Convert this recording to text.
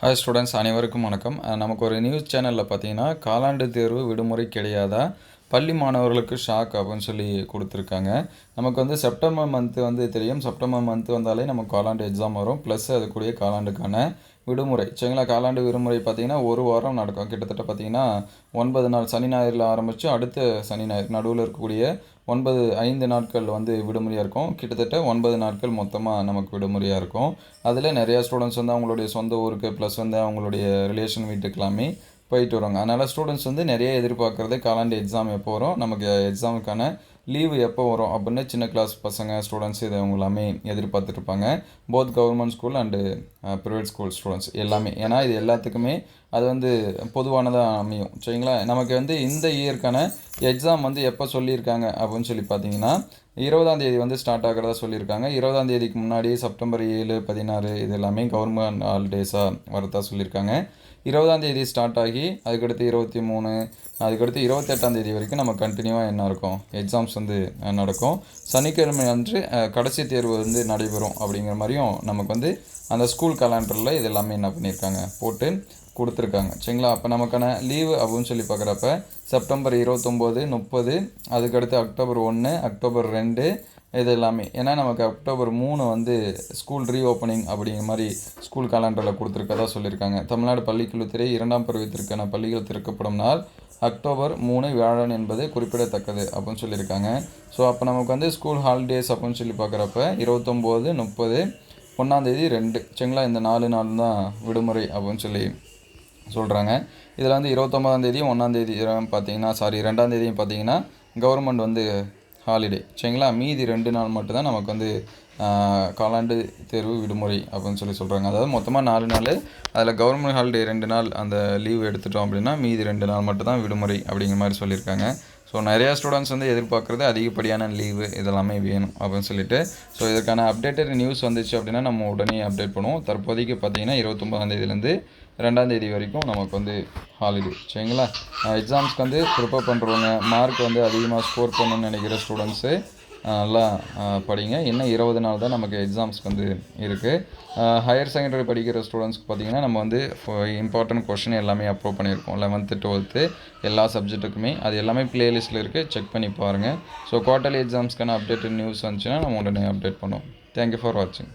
Hi students அனைவருக்கும் வணக்கம். நமக்கு ஒரு நியூஸ் சேனலில் பார்த்தீங்கன்னா காலாண்டு தேர்வு விடுமுறை கிடையாதா? பள்ளி மாணவர்களுக்கு ஷாக் அப்படின்னு சொல்லி கொடுத்துருக்காங்க. நமக்கு வந்து செப்டம்பர் மந்த்து வந்து தெரியும். செப்டம்பர் மந்த் வந்தாலே நமக்கு காலாண்டு எக்ஸாம் வரும். ப்ளஸ் அது கூடிய காலாண்டுக்கான விடுமுறை. சரிங்களா? காலாண்டு விடுமுறை பார்த்தீங்கன்னா ஒரு வாரம் நடக்கும். கிட்டத்தட்ட பார்த்தீங்கன்னா ஒன்பது நாள் சனி ஞாயிறில் ஆரம்பித்து அடுத்த சனி ஞாயிறு நடுவில் இருக்கக்கூடிய ஒன்பது ஐந்து நாட்கள் வந்து விடுமுறையாக இருக்கும். கிட்டத்தட்ட ஒன்பது நாட்கள் மொத்தமாக நமக்கு விடுமுறையாக இருக்கும். அதில் நிறையா ஸ்டூடெண்ட்ஸ் வந்து அவங்களுடைய சொந்த ஊருக்கு ப்ளஸ் வந்து அவங்களுடைய ரிலேஷன் வீட்டுக்கு எல்லாமே போயிட்டு வருவாங்க. அதனால் ஸ்டூடெண்ட்ஸ் வந்து நிறைய எதிர்பார்க்குறது காலாண்டு எக்ஸாம் எப்போ வரும்? நமக்கு எக்ஸாமுக்கான லீவு எப்போ வரும்? அப்படின்னு சின்ன கிளாஸ் பசங்க ஸ்டூடெண்ட்ஸ் இதை அவங்க எல்லாமே எதிர்பார்த்துட்ருப்பாங்க both government school and private school students எல்லாமே. ஏன்னா இது எல்லாத்துக்குமே அது வந்து பொதுவானதாக அமையும். சரிங்களா? நமக்கு வந்து இந்த இயர்க்கான எக்ஸாம் வந்து எப்போ சொல்லியிருக்காங்க அப்படின்னு சொல்லி பார்த்தீங்கன்னா இருபதாம் தேதி வந்து ஸ்டார்ட் ஆகிறதா சொல்லியிருக்காங்க. இருபதாம் தேதிக்கு முன்னாடி செப்டம்பர் ஏழு பதினாறு இது எல்லாமே கவர்மெண்ட் ஹாலிடேஸாக வரதா சொல்லியிருக்காங்க. இருபதாம் தேதி ஸ்டார்ட் ஆகி அதுக்கடுத்து இருபத்தி மூணு அதுக்கடுத்து இருபத்தெட்டாம் தேதி வரைக்கும் நம்ம கண்டினியூவாக என்ன இருக்கும் எக்ஸாம்ஸ் வந்து நடக்கும். சனிக்கிழமை அன்று கடைசி தேர்வு வந்து நடைபெறும் அப்படிங்கிற மாதிரியும் நமக்கு வந்து அந்த ஸ்கூல் கலண்டரில் இது எல்லாமே என்ன பண்ணியிருக்காங்க? போட்டு கொடுத்துருக்காங்க. சரிங்களா? அப்போ நமக்கான லீவு அப்படின்னு சொல்லி பார்க்குறப்ப செப்டம்பர் இருபத்தொம்போது முப்பது அதுக்கடுத்து அக்டோபர் ஒன்று அக்டோபர் ரெண்டு இது எல்லாமே. ஏன்னா நமக்கு அக்டோபர் மூணு வந்து ஸ்கூல் ரீஓப்பனிங் அப்படிங்கிற மாதிரி ஸ்கூல் காலண்டரில் கொடுத்துருக்கதா சொல்லியிருக்காங்க. தமிழ்நாடு பள்ளிக்கல்வித்துறை இரண்டாம் பருவத்திற்கான பள்ளிகள் திறக்கப்படும் நாள் அக்டோபர் மூணு வியாழன் என்பது குறிப்பிடத்தக்கது அப்படின்னு சொல்லியிருக்காங்க. ஸோ அப்போ நமக்கு வந்து ஸ்கூல் ஹாலிடேஸ் அப்படின்னு சொல்லி பார்க்குறப்ப இருபத்தொம்போது முப்பது ஒன்றாந்தேதி ரெண்டு. சரிங்களா? இந்த நாலு நாள் தான் விடுமுறை அப்படின்னு சொல்லி சொல்கிறாங்க இதில் வந்து இருபத்தொம்பதாந்தேதியும் ஒன்றாந்தேதி பார்த்தீங்கன்னா சாரி ரெண்டாந்தேதியும் பார்த்தீங்கன்னா கவர்மெண்ட் வந்து ஹாலிடே சரிங்களா? மீதி ரெண்டு நாள் மட்டும்தான் நமக்கு வந்து காலாண்டு தேர்வு விடுமுறை அப்படின்னு சொல்லி சொல்கிறாங்க அதாவது மொத்தமாக நாலு நாள் அதில் கவர்மெண்ட் ஹாலிடே ரெண்டு நாள் அந்த லீவ் எடுத்துட்டோம் அப்படின்னா மீதி ரெண்டு நாள் மட்டும்தான் விடுமுறை அப்படிங்கிற மாதிரி சொல்லியிருக்காங்க. ஸோ நிறையா ஸ்டூடெண்ட்ஸ் வந்து எதிர்பார்க்குறது அதிகப்படியான லீவு இதெல்லாமே வேணும் அப்படின்னு சொல்லிட்டு. ஸோ இதற்கான அப்டேட்டட் நியூஸ் வந்துச்சு அப்படின்னா நம்ம உடனே அப்டேட் பண்ணுவோம். தற்போதைக்கு பார்த்தீங்கன்னா இருபத்தொம்பதாந்தேதியிலேருந்து ரெண்டாம் தேதி வரைக்கும் நமக்கு வந்து ஹாலிடே சரிங்களா? எக்ஸாம்ஸ்க்கு வந்து ப்ரிப்பேர் பண்ணுறவங்க மார்க் வந்து அதிகமாக ஸ்கோர் பண்ணணும்னு நினைக்கிற ஸ்டூடெண்ட்ஸு நல்லா படிங்க. இன்னும் இருபது நாள் தான் நமக்கு எக்ஸாம்ஸ்க்கு வந்து இருக்குது ஹையர் செகண்டரி படிக்கிற ஸ்டூடெண்ட்ஸ்க்கு பார்த்தீங்கன்னா நம்ம வந்து இம்பார்ட்டன்ட் கொஷின் எல்லாமே அப்ரூவ் பண்ணியிருக்கோம். லெவன்த்து டுவெல்த்து எல்லா சப்ஜெக்ட்டுக்குமே அது எல்லாமே பிளேலிஸ்ட்டில் இருக்குது செக் பண்ணி பாருங்கள் ஸோ குவார்ட்டர்லி எக்ஸாம்ஸ்க்கான அப்டேட்டட் நியூஸ் வந்துச்சுன்னா நம்ம உடனே அப்டேட் பண்ணுவோம். தேங்க்யூ ஃபார் வாட்சிங்